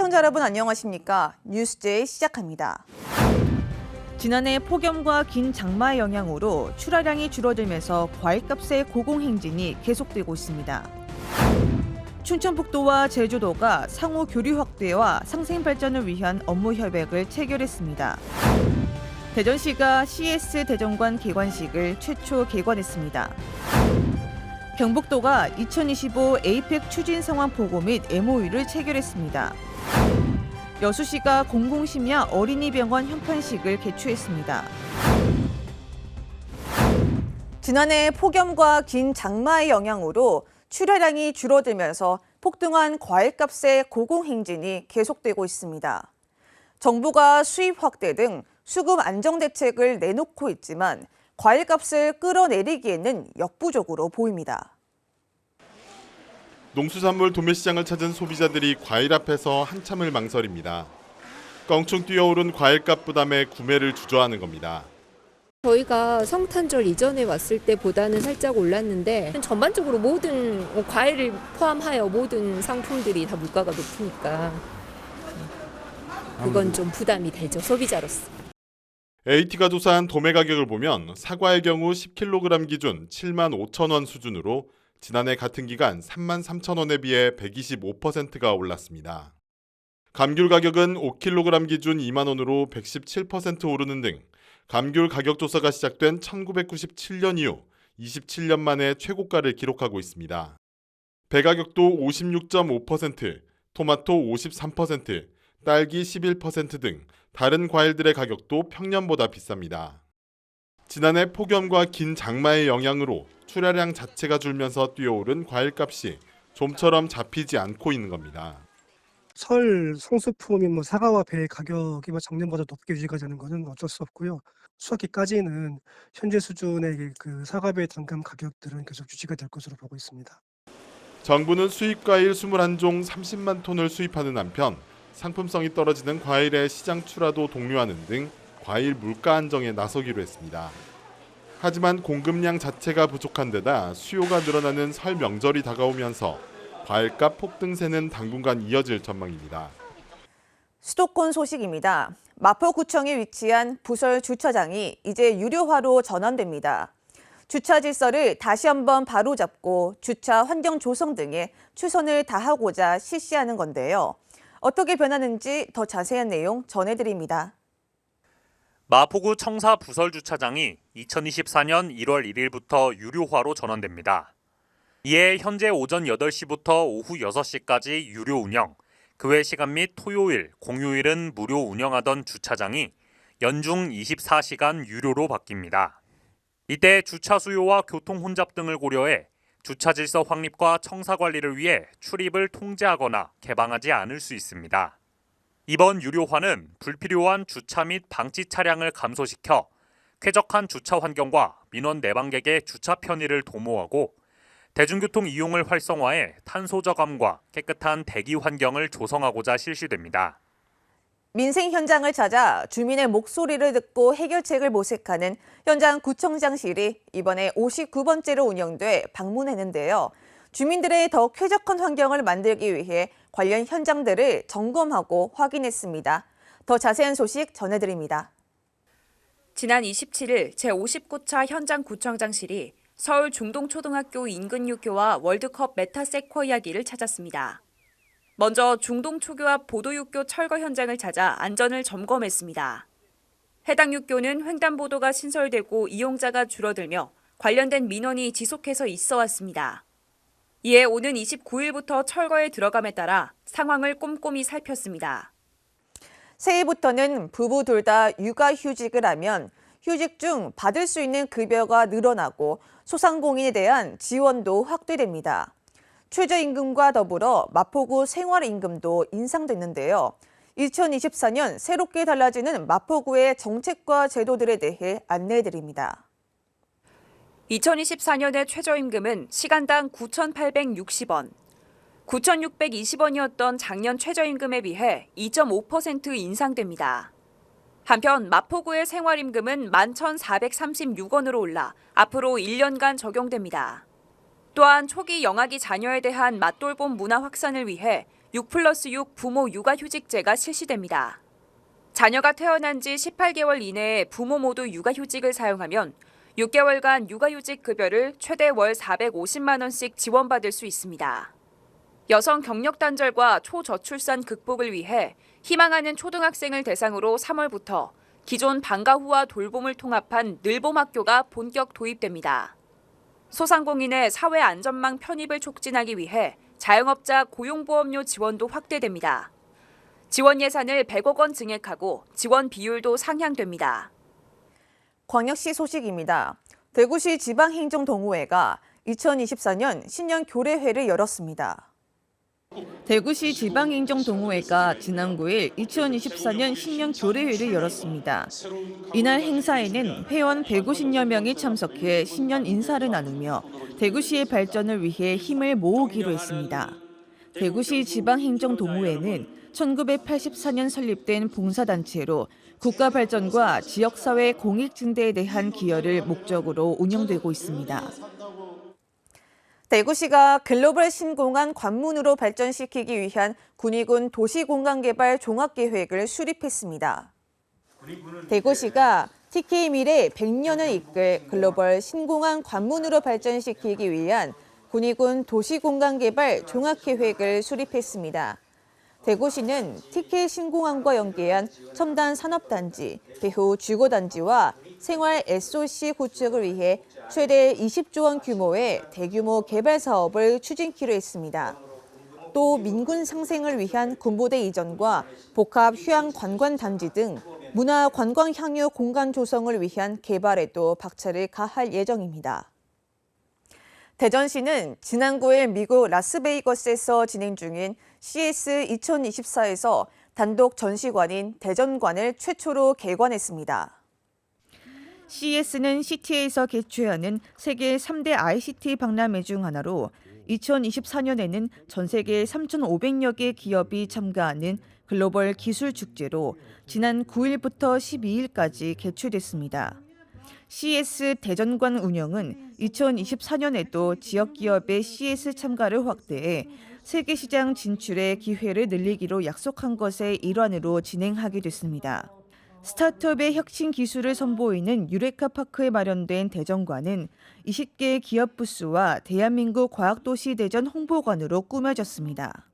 시청자 여러분 안녕하십니까? 뉴스제이 시작합니다. 지난해 폭염과 긴 장마의 영향으로 출하량이 줄어들면서 과일값의 고공행진이 계속되고 있습니다. 춘천북도와 제주도가 상호 교류 확대와 상생 발전을 위한 업무 협약을 체결했습니다. 대전시가 CS 대전관 개관식을 최초 개관했습니다. 경북도가 2025 에이펙 추진 상황 보고 및 MOU를 체결했습니다. 여수시가 공공심야 어린이병원 현판식을 개최했습니다. 지난해 폭염과 긴 장마의 영향으로 출하량이 줄어들면서 폭등한 과일값의 고공행진이 계속되고 있습니다. 정부가 수입 확대 등 수급 안정 대책을 내놓고 있지만 과일값을 끌어내리기에는 역부족으로 보입니다. 농수산물 도매시장을 찾은 소비자들이 과일 앞에서 한참을 망설입니다. 껑충 뛰어오른 과일값 부담에 구매를 주저하는 겁니다. 저희가 성탄절 이전에 왔을 때보다는 살짝 올랐는데 전반적으로 모든 과일을 포함하여 모든 상품들이 다 물가가 높으니까 그건 좀 부담이 되죠 소비자로서. AT가 조사한 도매 가격을 보면 사과의 경우 10kg 기준 7만 5천 원 수준으로 지난해 같은 기간 3만 3천 원에 비해 125%가 올랐습니다. 감귤 가격은 5kg 기준 2만 원으로 117% 오르는 등 감귤 가격 조사가 시작된 1997년 이후 27년 만에 최고가를 기록하고 있습니다. 배 가격도 56.5%, 토마토 53%, 딸기 11%등 다른 과일들의 가격도 평년보다 비쌉니다. 지난해 폭염과 긴 장마의 영향으로 출하량 자체가 줄면서 뛰어오른 과일값이 좀처럼 잡히지 않고 있는 겁니다. 설 성수품이 뭐 사과와 배 가격이 뭐 작년보다 높게 유지가 되는 것은 어쩔 수 없고요. 수확기까지는 현재 수준의 그 사과배 단감 가격들은 계속 유지가 될 것으로 보고 있습니다. 정부는 수입 과일 21종 30만 톤을 수입하는 한편 상품성이 떨어지는 과일의 시장 출하도 독려하는 등 과일 물가 안정에 나서기로 했습니다. 하지만 공급량 자체가 부족한 데다 수요가 늘어나는 설 명절이 다가오면서 과일값 폭등세는 당분간 이어질 전망입니다. 수도권 소식입니다. 마포구청에 위치한 부설 주차장이 이제 유료화로 전환됩니다. 주차 질서를 다시 한번 바로잡고 주차 환경 조성 등에 최선을 다하고자 실시하는 건데요. 어떻게 변하는지 더 자세한 내용 전해드립니다. 마포구 청사 부설 주차장이 2024년 1월 1일부터 유료화로 전환됩니다. 이에 현재 오전 8시부터 오후 6시까지 유료 운영, 그 외 시간 및 토요일, 공휴일은 무료 운영하던 주차장이 연중 24시간 유료로 바뀝니다. 이때 주차 수요와 교통 혼잡 등을 고려해 주차 질서 확립과 청사 관리를 위해 출입을 통제하거나 개방하지 않을 수 있습니다. 이번 유료화는 불필요한 주차 및 방치 차량을 감소시켜 쾌적한 주차 환경과 민원 내방객의 주차 편의를 도모하고 대중교통 이용을 활성화해 탄소 저감과 깨끗한 대기 환경을 조성하고자 실시됩니다. 민생 현장을 찾아 주민의 목소리를 듣고 해결책을 모색하는 현장 구청장실이 이번에 59번째로 운영돼 방문했는데요. 주민들의 더 쾌적한 환경을 만들기 위해 관련 현장들을 점검하고 확인했습니다. 더 자세한 소식 전해드립니다. 지난 27일 제59차 현장 구청장실이 서울 중동초등학교 인근 육교와 월드컵 메타세쿼이아기를 찾았습니다. 먼저 중동 초교 앞 보도육교 철거 현장을 찾아 안전을 점검했습니다. 해당 육교는 횡단보도가 신설되고 이용자가 줄어들며 관련된 민원이 지속해서 있어 왔습니다. 이에 오는 29일부터 철거에 들어감에 따라 상황을 꼼꼼히 살폈습니다. 새해부터는 부부 둘 다 육아휴직을 하면 휴직 중 받을 수 있는 급여가 늘어나고 소상공인에 대한 지원도 확대됩니다. 최저임금과 더불어 마포구 생활임금도 인상됐는데요. 2024년 새롭게 달라지는 마포구의 정책과 제도들에 대해 안내해드립니다. 2024년의 최저임금은 시간당 9,860원, 9,620원이었던 작년 최저임금에 비해 2.5% 인상됩니다. 한편 마포구의 생활임금은 11,436원으로 올라 앞으로 1년간 적용됩니다. 또한 초기 영아기 자녀에 대한 맞돌봄 문화 확산을 위해 6 플러스 6 부모 육아휴직제가 실시됩니다. 자녀가 태어난 지 18개월 이내에 부모 모두 육아휴직을 사용하면 6개월간 육아휴직 급여를 최대 월 450만 원씩 지원받을 수 있습니다. 여성 경력 단절과 초저출산 극복을 위해 희망하는 초등학생을 대상으로 3월부터 기존 방과 후와 돌봄을 통합한 늘봄 학교가 본격 도입됩니다. 소상공인의 사회 안전망 편입을 촉진하기 위해 자영업자 고용보험료 지원도 확대됩니다. 지원 예산을 100억 원 증액하고 지원 비율도 상향됩니다. 광역시 소식입니다. 대구시 지방행정동호회가 2024년 신년 교례회를 열었습니다. 대구시 지방행정동호회가 지난 9일 2024년 신년 교례회를 열었습니다. 이날 행사에는 회원 150여 명이 참석해 신년 인사를 나누며 대구시의 발전을 위해 힘을 모으기로 했습니다. 대구시 지방행정동호회는 1984년 설립된 봉사단체로 국가 발전과 지역사회 공익 증대에 대한 기여를 목적으로 운영되고 있습니다. 대구시가 글로벌 신공항 관문으로 발전시키기 위한 군위군 도시공간개발 종합계획을 수립했습니다. 대구시가 TK 미래 100년을 이끌 글로벌 신공항 관문으로 발전시키기 위한 군위군 도시공간개발 종합계획을 수립했습니다. 대구시는 TK 신공항과 연계한 첨단 산업단지, 배후 주거단지와 생활 SOC 구축을 위해 최대 20조 원 규모의 대규모 개발 사업을 추진키로 했습니다. 또 민군 상생을 위한 군부대 이전과 복합 휴양 관광 단지 등 문화 관광 향유 공간 조성을 위한 개발에도 박차를 가할 예정입니다. 대전시는 지난 9일 미국 라스베이거스에서 진행 중인 CS 2024에서 단독 전시관인 대전관을 최초로 개관했습니다. CES는 CTA에서 개최하는 세계 3대 ICT 박람회 중 하나로 2024년에는 전 세계 3,500여 개 기업이 참가하는 글로벌 기술 축제로 지난 9일부터 12일까지 개최됐습니다. CS 대전관 운영은 2024년에도 지역 기업의 CS 참가를 확대해 세계 시장 진출의 기회를 늘리기로 약속한 것의 일환으로 진행하게 됐습니다. 스타트업의 혁신 기술을 선보이는 유레카 파크에 마련된 대전관은 20개 기업 부스와 대한민국 과학도시 대전 홍보관으로 꾸며졌습니다.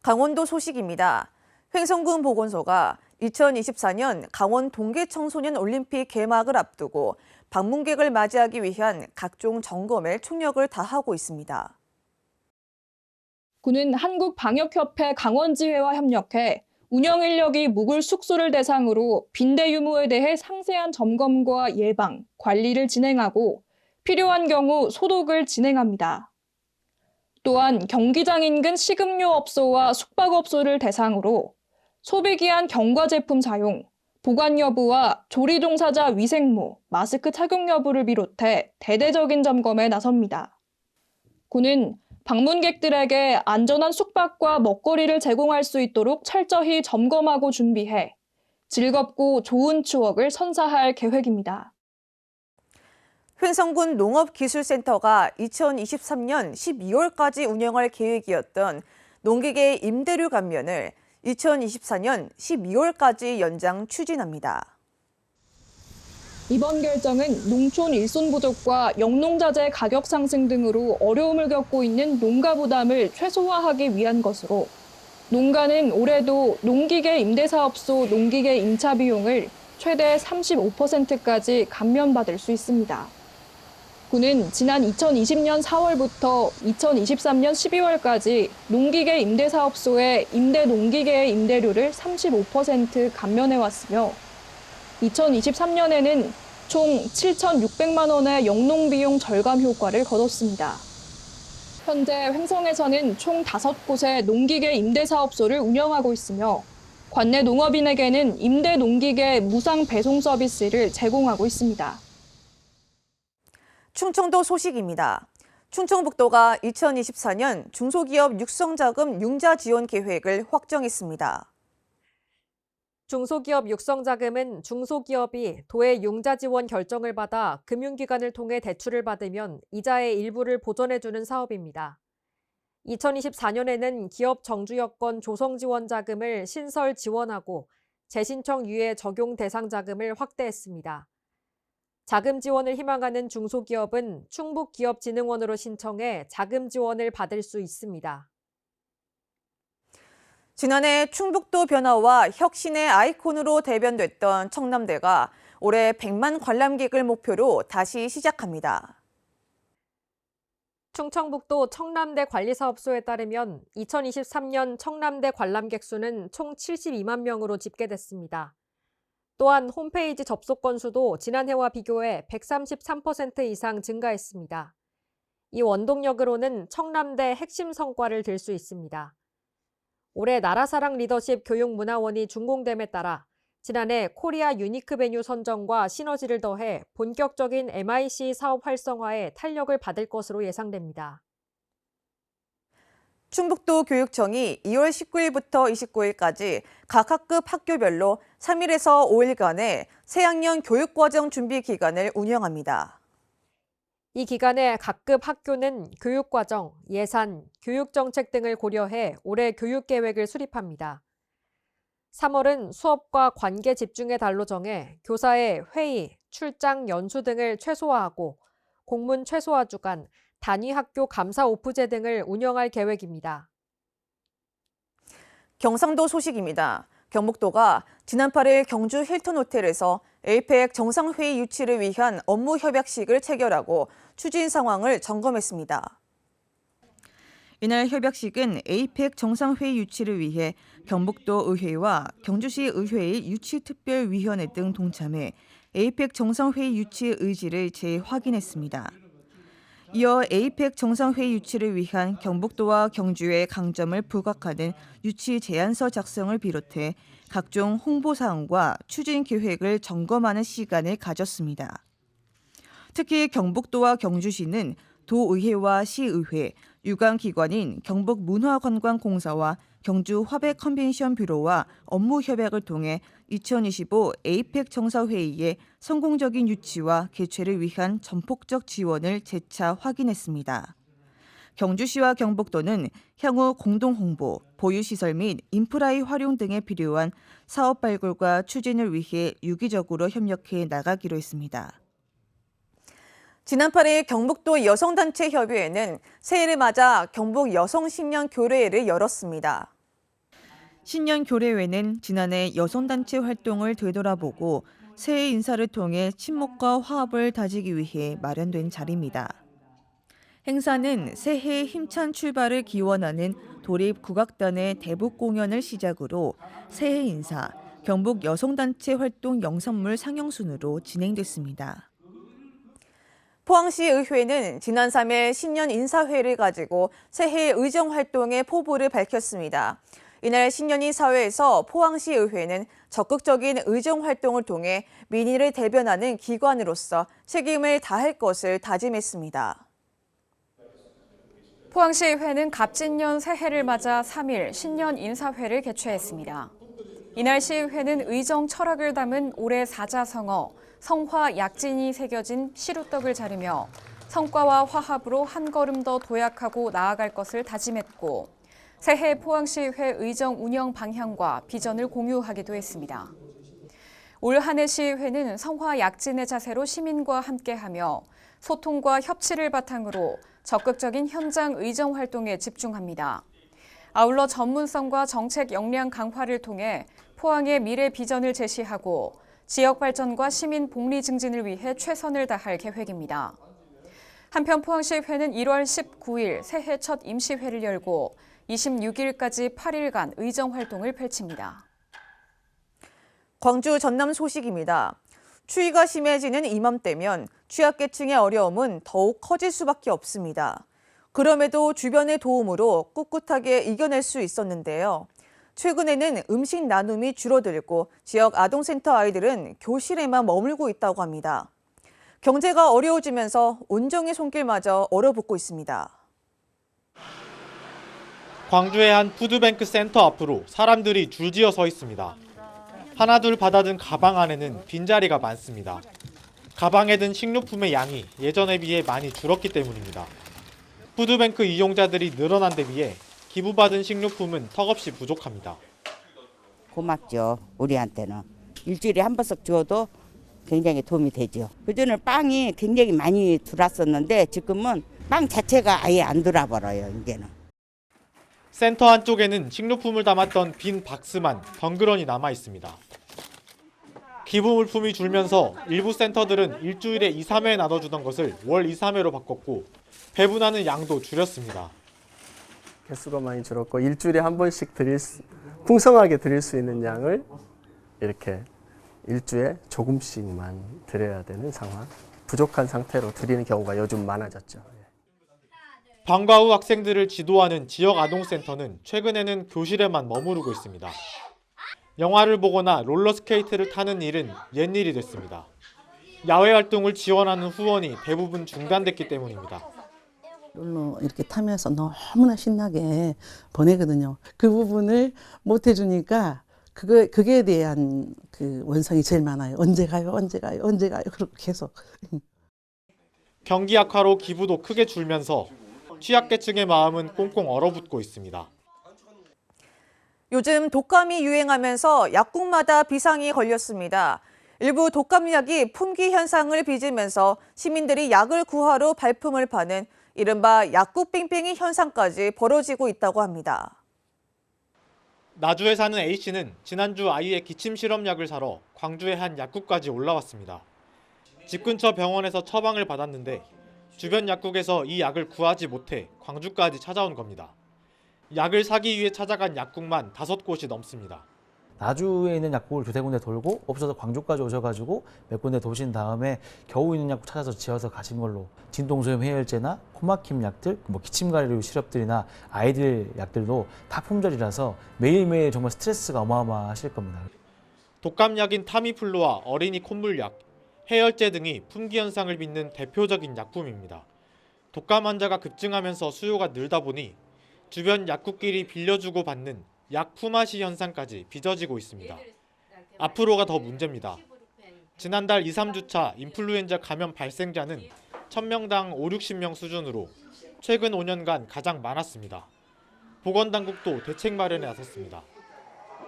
강원도 소식입니다. 횡성군 보건소가 2024년 강원 동계 청소년 올림픽 개막을 앞두고 방문객을 맞이하기 위한 각종 점검에 총력을 다하고 있습니다. 군은 한국방역협회 강원지회와 협력해 운영 인력이 묵을 숙소를 대상으로 빈대 유무에 대해 상세한 점검과 예방, 관리를 진행하고 필요한 경우 소독을 진행합니다. 또한 경기장 인근 식음료 업소와 숙박업소를 대상으로 소비기한 경과 제품 사용, 보관 여부와 조리 종사자 위생무, 마스크 착용 여부를 비롯해 대대적인 점검에 나섭니다. 군은 방문객들에게 안전한 숙박과 먹거리를 제공할 수 있도록 철저히 점검하고 준비해 즐겁고 좋은 추억을 선사할 계획입니다. 횡성군 농업기술센터가 2023년 12월까지 운영할 계획이었던 농기계 임대료 감면을 2024년 12월까지 연장 추진합니다. 이번 결정은 농촌 일손 부족과 영농자재 가격 상승 등으로 어려움을 겪고 있는 농가 부담을 최소화하기 위한 것으로 농가는 올해도 농기계 임대사업소 농기계 임차 비용을 최대 35%까지 감면받을 수 있습니다. 군은 지난 2020년 4월부터 2023년 12월까지 농기계 임대사업소의 임대 농기계의 임대료를 35% 감면해 왔으며 2023년에는 총 7,600만 원의 영농 비용 절감 효과를 거뒀습니다. 현재 횡성에서는 총 5곳의 농기계 임대사업소를 운영하고 있으며 관내 농업인에게는 임대 농기계 무상 배송 서비스를 제공하고 있습니다. 충청도 소식입니다. 충청북도가 2024년 중소기업 육성자금 융자 지원 계획을 확정했습니다. 중소기업 육성자금은 중소기업이 도의 융자 지원 결정을 받아 금융기관을 통해 대출을 받으면 이자의 일부를 보전해주는 사업입니다. 2024년에는 기업 정주 여건 조성 지원 자금을 신설 지원하고 재신청 유예 적용 대상 자금을 확대했습니다. 자금 지원을 희망하는 중소기업은 충북기업진흥원으로 신청해 자금 지원을 받을 수 있습니다. 지난해 충북도 변화와 혁신의 아이콘으로 대변됐던 청남대가 올해 100만 관람객을 목표로 다시 시작합니다. 충청북도 청남대 관리사업소에 따르면 2023년 청남대 관람객 수는 총 72만 명으로 집계됐습니다. 또한 홈페이지 접속 건수도 지난해와 비교해 133% 이상 증가했습니다. 이 원동력으로는 청남대 핵심 성과를 들 수 있습니다. 올해 나라사랑 리더십 교육문화원이 준공됨에 따라 지난해 코리아 유니크 베뉴 선정과 시너지를 더해 본격적인 MIC 사업 활성화에 탄력을 받을 것으로 예상됩니다. 충북도 교육청이 2월 19일부터 29일까지 각 학급 학교별로 3일에서 5일간의 새학년 교육과정 준비 기간을 운영합니다. 이 기간에 각급 학교는 교육과정, 예산, 교육정책 등을 고려해 올해 교육계획을 수립합니다. 3월은 수업과 관계 집중의 달로 정해 교사의 회의, 출장, 연수 등을 최소화하고 공문 최소화 주간, 단위 학교 감사 오프제 등을 운영할 계획입니다. 경상도 소식입니다. 경북도가 지난 8일 경주 힐튼 호텔에서 에이펙 정상회의 유치를 위한 업무 협약식을 체결하고 추진 상황을 점검했습니다. 이날 협약식은 에이펙 정상회의 유치를 위해 경북도 의회와 경주시 의회의 유치특별위원회 등 동참해 에이펙 정상회의 유치 의지를 재확인했습니다. 이어 에이펙 정상회의 유치를 위한 경북도와 경주의 강점을 부각하는 유치 제안서 작성을 비롯해 각종 홍보 사항과 추진 계획을 점검하는 시간을 가졌습니다. 특히 경북도와 경주시는 도의회와 시의회, 유관기관인 경북문화관광공사와 경주 화백 컨벤션 뷰로와 업무 협약을 통해 2025 에이펙 정사회의의 성공적인 유치와 개최를 위한 전폭적 지원을 재차 확인했습니다. 경주시와 경북도는 향후 공동 홍보, 보유 시설 및 인프라의 활용 등에 필요한 사업 발굴과 추진을 위해 유기적으로 협력해 나가기로 했습니다. 지난 8일 경북도 여성단체 협의회는 새해를 맞아 경북 여성 신년 교례회를 열었습니다. 신년 교례회는 지난해 여성단체 활동을 되돌아보고 새해 인사를 통해 친목과 화합을 다지기 위해 마련된 자리입니다. 행사는 새해 힘찬 출발을 기원하는 도립 국악단의 대북 공연을 시작으로 새해 인사, 경북 여성단체 활동 영상물 상영 순으로 진행됐습니다. 포항시 의회는 지난 3일 신년 인사회를 가지고 새해 의정 활동의 포부를 밝혔습니다. 이날 신년인 사회에서 포항시 의회는 적극적인 의정 활동을 통해 민의를 대변하는 기관으로서 책임을 다할 것을 다짐했습니다. 포항시의회는 갑진년 새해를 맞아 3일 신년 인사회를 개최했습니다. 이날 시의회는 의정 철학을 담은 올해 사자성어, 성화 약진이 새겨진 시루떡을 자르며 성과와 화합으로 한 걸음 더 도약하고 나아갈 것을 다짐했고 새해 포항시의회 의정 운영 방향과 비전을 공유하기도 했습니다. 올 한해 시의회는 성화 약진의 자세로 시민과 함께하며 소통과 협치를 바탕으로 적극적인 현장 의정 활동에 집중합니다. 아울러 전문성과 정책 역량 강화를 통해 포항의 미래 비전을 제시하고 지역 발전과 시민 복리 증진을 위해 최선을 다할 계획입니다. 한편 포항시회는 1월 19일 새해 첫 임시회를 열고 26일까지 8일간 의정 활동을 펼칩니다. 광주 전남 소식입니다. 추위가 심해지는 이맘때면 취약계층의 어려움은 더욱 커질 수밖에 없습니다. 그럼에도 주변의 도움으로 꿋꿋하게 이겨낼 수 있었는데요. 최근에는 음식 나눔이 줄어들고 지역 아동센터 아이들은 교실에만 머물고 있다고 합니다. 경제가 어려워지면서 온정의 손길마저 얼어붙고 있습니다. 광주의 한 푸드뱅크 센터 앞으로 사람들이 줄지어 서 있습니다. 하나둘 받아든 가방 안에는 빈자리가 많습니다. 가방에 든 식료품의 양이 예전에 비해 많이 줄었기 때문입니다. 푸드뱅크 이용자들이 늘어난 데 비해 기부받은 식료품은 턱없이 부족합니다. 고맙죠. 우리한테는 일주일에 한 번씩 줘도 굉장히 도움이 되죠. 그전에 빵이 굉장히 많이 들어왔었는데 지금은 빵 자체가 아예 안 들어버려요. 이제는. 센터 한쪽에는 식료품을 담았던 빈 박스만 덩그러니 남아 있습니다. 기부 물품이 줄면서 일부 센터들은 일주일에 2, 3회 나눠주던 것을 월 2, 3회로 바꿨고 배분하는 양도 줄였습니다. 개수가 많이 줄었고 일주일에 한 번씩 드릴 수, 풍성하게 드릴 수 있는 양을 이렇게 일주에 조금씩만 드려야 되는 상황. 부족한 상태로 드리는 경우가 요즘 많아졌죠. 방과 후 학생들을 지도하는 지역 아동센터는 최근에는 교실에만 머무르고 있습니다. 영화를 보거나 롤러스케이트를 타는 일은 옛일이 됐습니다. 야외 활동을 지원하는 후원이 대부분 중단됐기 때문입니다. 롤러 이렇게 타면서 너무나 신나게 보내거든요. 그 부분을 못 해주니까 그거 그게 대한 그 원성이 제일 많아요. 언제 가요? 언제 가요? 언제 가요? 그리고 계속. 경기 악화로 기부도 크게 줄면서 취약계층의 마음은 꽁꽁 얼어붙고 있습니다. 요즘 독감이 유행하면서 약국마다 비상이 걸렸습니다. 일부 독감약이 품귀 현상을 빚으면서 시민들이 약을 구하러 발품을 파는 이른바 약국 뺑뺑이 현상까지 벌어지고 있다고 합니다. 나주에 사는 A씨는 지난주 아이의 기침 실험약을 사러 광주의 한 약국까지 올라왔습니다. 집 근처 병원에서 처방을 받았는데 주변 약국에서 이 약을 구하지 못해 광주까지 찾아온 겁니다. 약을 사기 위해 찾아간 약국만 다섯 곳이 넘습니다. 나주에 있는 약국을 두세 군데 돌고 없어서 광주까지 오셔가지고 몇 군데 도신 다음에 겨우 있는 약국 찾아서 지어서 가신 걸로 진동소염 해열제나 코막힘 약들, 뭐 기침 가래류 시럽들이나 아이들 약들도 다 품절이라서 매일매일 정말 스트레스가 어마어마하실 겁니다. 독감약인 타미플루와 어린이 콧물약, 해열제 등이 품귀 현상을 빚는 대표적인 약품입니다. 독감 환자가 급증하면서 수요가 늘다 보니 주변 약국끼리 빌려주고 받는 약 품앗이 현상까지 빚어지고 있습니다. 앞으로가 더 문제입니다. 지난달 2, 3주차 인플루엔자 감염 발생자는 1000명당 5, 60명 수준으로 최근 5년간 가장 많았습니다. 보건당국도 대책 마련에 나섰습니다.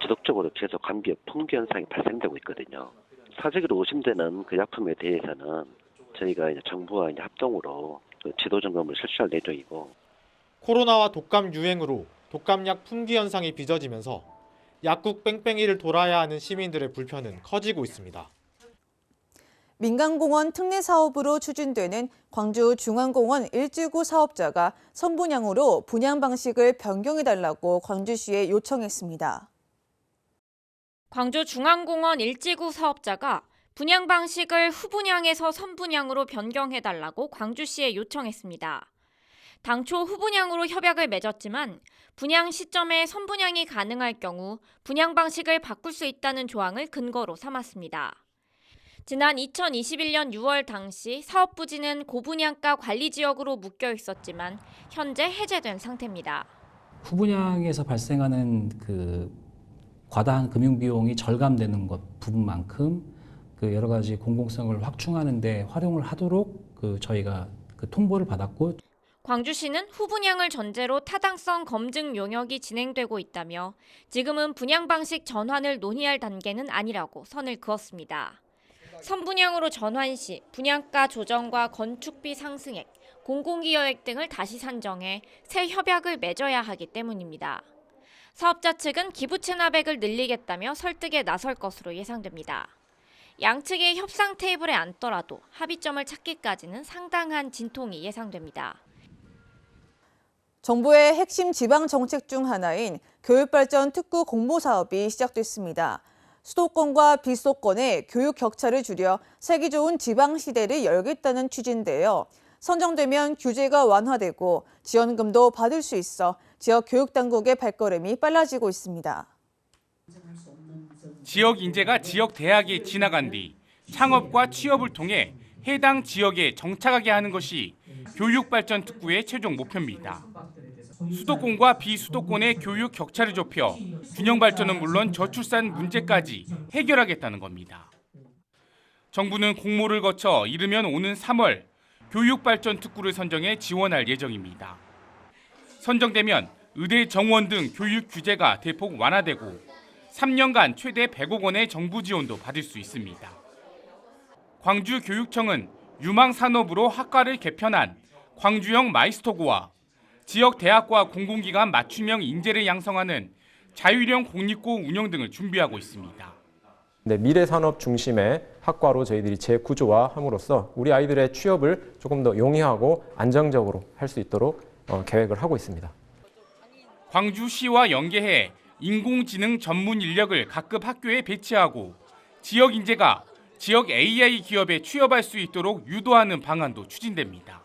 지속적으로 계속 감기 품귀 현상이 발생되고 있거든요. 사재기로 의심되는 그 약품에 대해서는 저희가 이제 정부와 이제 합동으로 그 지도 점검을 실시할 예정이고 코로나와 독감 유행으로 독감약 품귀 현상이 빚어지면서 약국 뺑뺑이를 돌아야 하는 시민들의 불편은 커지고 있습니다. 민간공원 특례 사업으로 추진되는 광주 중앙공원 일지구 사업자가 선분양으로 분양 방식을 변경해달라고 광주시에 요청했습니다. 광주 중앙공원 일지구 사업자가 분양 방식을 후분양에서 선분양으로 변경해달라고 광주시에 요청했습니다. 당초 후분양으로 협약을 맺었지만 분양 시점에 선분양이 가능할 경우 분양 방식을 바꿀 수 있다는 조항을 근거로 삼았습니다. 지난 2021년 6월 당시 사업 부지는 고분양가 관리 지역으로 묶여 있었지만 현재 해제된 상태입니다. 후분양에서 발생하는 그 과다한 금융 비용이 절감되는 것 부분만큼 그 여러 가지 공공성을 확충하는데 활용을 하도록 그 저희가 그 통보를 받았고 광주시는 후분양을 전제로 타당성 검증 용역이 진행되고 있다며 지금은 분양 방식 전환을 논의할 단계는 아니라고 선을 그었습니다. 선분양으로 전환 시 분양가 조정과 건축비 상승액, 공공기여액 등을 다시 산정해 새 협약을 맺어야 하기 때문입니다. 사업자 측은 기부 체납액을 늘리겠다며 설득에 나설 것으로 예상됩니다. 양측의 협상 테이블에 앉더라도 합의점을 찾기까지는 상당한 진통이 예상됩니다. 정부의 핵심 지방 정책 중 하나인 교육발전 특구 공모 사업이 시작됐습니다. 수도권과 비수도권의 교육 격차를 줄여 살기 좋은 지방 시대를 열겠다는 취지인데요. 선정되면 규제가 완화되고 지원금도 받을 수 있어 지역 교육 당국의 발걸음이 빨라지고 있습니다. 지역 인재가 지역 대학에 지나간 뒤 창업과 취업을 통해 해당 지역에 정착하게 하는 것이 교육 발전 특구의 최종 목표입니다. 수도권과 비수도권의 교육 격차를 좁혀 균형 발전은 물론 저출산 문제까지 해결하겠다는 겁니다. 정부는 공모를 거쳐 이르면 오는 3월 교육발전 특구를 선정해 지원할 예정입니다. 선정되면 의대 정원 등 교육 규제가 대폭 완화되고 3년간 최대 100억 원의 정부 지원도 받을 수 있습니다. 광주교육청은 유망 산업으로 학과를 개편한 광주형 마이스터고와 지역 대학과 공공기관 맞춤형 인재를 양성하는 자율형 공립고 운영 등을 준비하고 있습니다. 네, 미래 산업 중심의 학과로 저희들이 재구조화함으로써 우리 아이들의 취업을 조금 더 용이하고 안정적으로 할 수 있도록 어, 계획을 하고 있습니다. 광주시와 연계해 인공지능 전문 인력을 각급 학교에 배치하고 지역 인재가 지역 AI 기업에 취업할 수 있도록 유도하는 방안도 추진됩니다.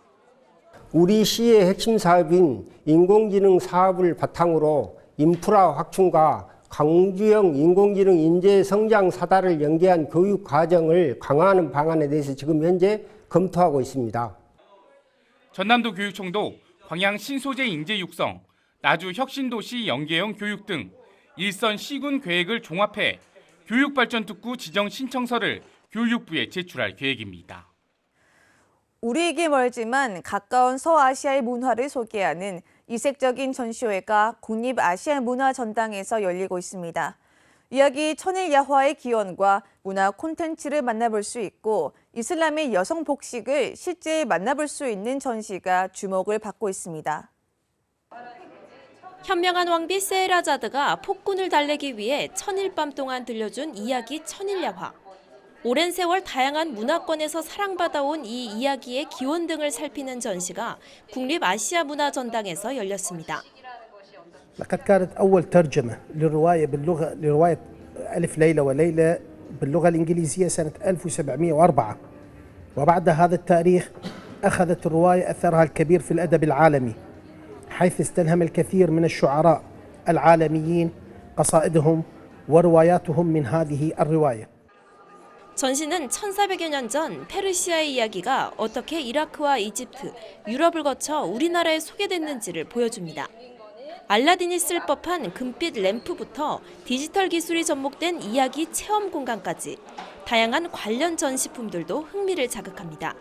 우리 시의 핵심 사업인 인공지능 사업을 바탕으로 인프라 확충과 광주형 인공지능 인재 성장 사다를 연계한 교육 과정을 강화하는 방안에 대해서 지금 현재 검토하고 있습니다. 전남도 교육청도 광양 신소재 인재 육성, 나주 혁신도시 연계형 교육 등 일선 시군 계획을 종합해 교육발전특구 지정 신청서를 교육부에 제출할 계획입니다. 우리에게 멀지만 가까운 서아시아의 문화를 소개하는 이색적인 전시회가 국립아시아문화전당에서 열리고 있습니다. 이야기 천일 야화의 기원과 문화 콘텐츠를 만나볼 수 있고 이슬람의 여성 복식을 실제 만나볼 수 있는 전시가 주목을 받고 있습니다. 현명한 왕비 세헤라자드가 폭군을 달래기 위해 천일 밤 동안 들려준 이야기 천일야화. 오랜 세월 다양한 문화권에서 사랑받아온 이 이야기의 기원 등을 살피는 전시가 국립아시아문화전당에서 열렸습니다. لقد كانت أول ترجمة للرواية باللغة لرواية ألف ليلة وليلة باللغة الإنجليزية سنة 1704 وبعد هذا التاريخ أخذت الرواية أثرها الكبير في الأدب العالمي حيث استلهم الكثير من الشعراء العالميين قصائدهم ورواياتهم من هذه الروايه 전시는 1400여 년 전 페르시아의 이야기가 어떻게 이라크와 이집트, 유럽을 거쳐 우리나라에 소개됐는지를 보여줍니다. 알라딘이 쓸 법한 금빛 램프부터 디지털 기술이 접목된 이야기 체험 공간까지 다양한 관련 전시품들도 흥미를 자극합니다.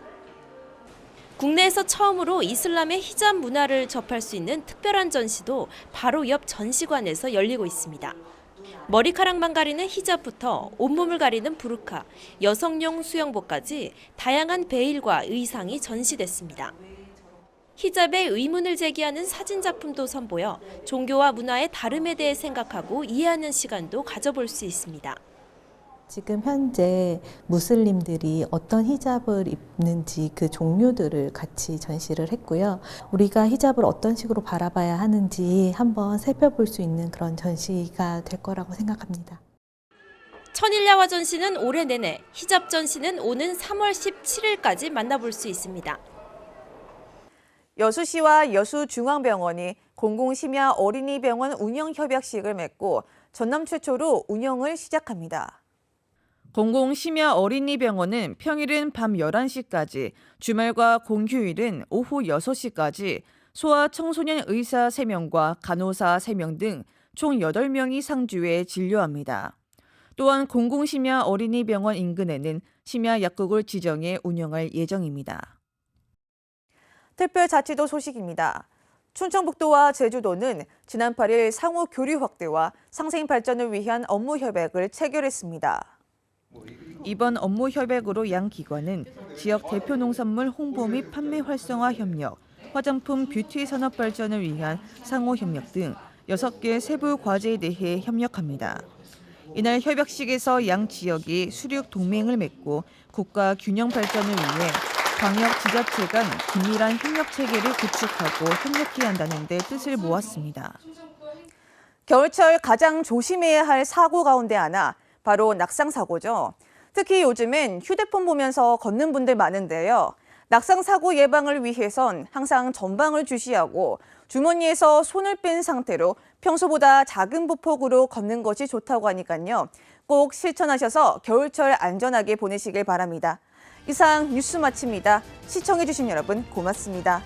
국내에서 처음으로 이슬람의 히잡 문화를 접할 수 있는 특별한 전시도 바로 옆 전시관에서 열리고 있습니다. 머리카락만 가리는 히잡부터 온몸을 가리는 부르카, 여성용 수영복까지 다양한 베일과 의상이 전시됐습니다. 히잡에 의문을 제기하는 사진 작품도 선보여 종교와 문화의 다름에 대해 생각하고 이해하는 시간도 가져볼 수 있습니다. 지금 현재 무슬림들이 어떤 히잡을 입는지 그 종류들을 같이 전시를 했고요. 우리가 히잡을 어떤 식으로 바라봐야 하는지 한번 살펴볼 수 있는 그런 전시가 될 거라고 생각합니다. 천일야화 전시는 올해 내내, 히잡 전시는 오는 3월 17일까지 만나볼 수 있습니다. 여수시와 여수중앙병원이 공공심야 어린이병원 운영협약식을 맺고 전남 최초로 운영을 시작합니다. 공공심야 어린이병원은 평일은 밤 11시까지, 주말과 공휴일은 오후 6시까지 소아 청소년 의사 3명과 간호사 3명 등 총 8명이 상주해 진료합니다. 또한 공공심야 어린이병원 인근에는 심야 약국을 지정해 운영할 예정입니다. 특별자치도 소식입니다. 충청북도와 제주도는 지난 8일 상호 교류 확대와 상생 발전을 위한 업무 협약을 체결했습니다. 이번 업무 협약으로 양 기관은 지역 대표 농산물 홍보 및 판매 활성화 협력, 화장품 뷰티 산업 발전을 위한 상호 협력 등 6개 세부 과제에 대해 협력합니다. 이날 협약식에서 양 지역이 수륙 동맹을 맺고 국가 균형 발전을 위해 광역 지자체 간 긴밀한 협력 체계를 구축하고 협력해야 한다는 데 뜻을 모았습니다. 겨울철 가장 조심해야 할 사고 가운데 하나 바로 낙상 사고죠. 특히 요즘엔 휴대폰 보면서 걷는 분들 많은데요. 낙상 사고 예방을 위해선 항상 전방을 주시하고 주머니에서 손을 뺀 상태로 평소보다 작은 보폭으로 걷는 것이 좋다고 하니까요. 꼭 실천하셔서 겨울철 안전하게 보내시길 바랍니다. 이상 뉴스 마칩니다. 시청해주신 여러분 고맙습니다.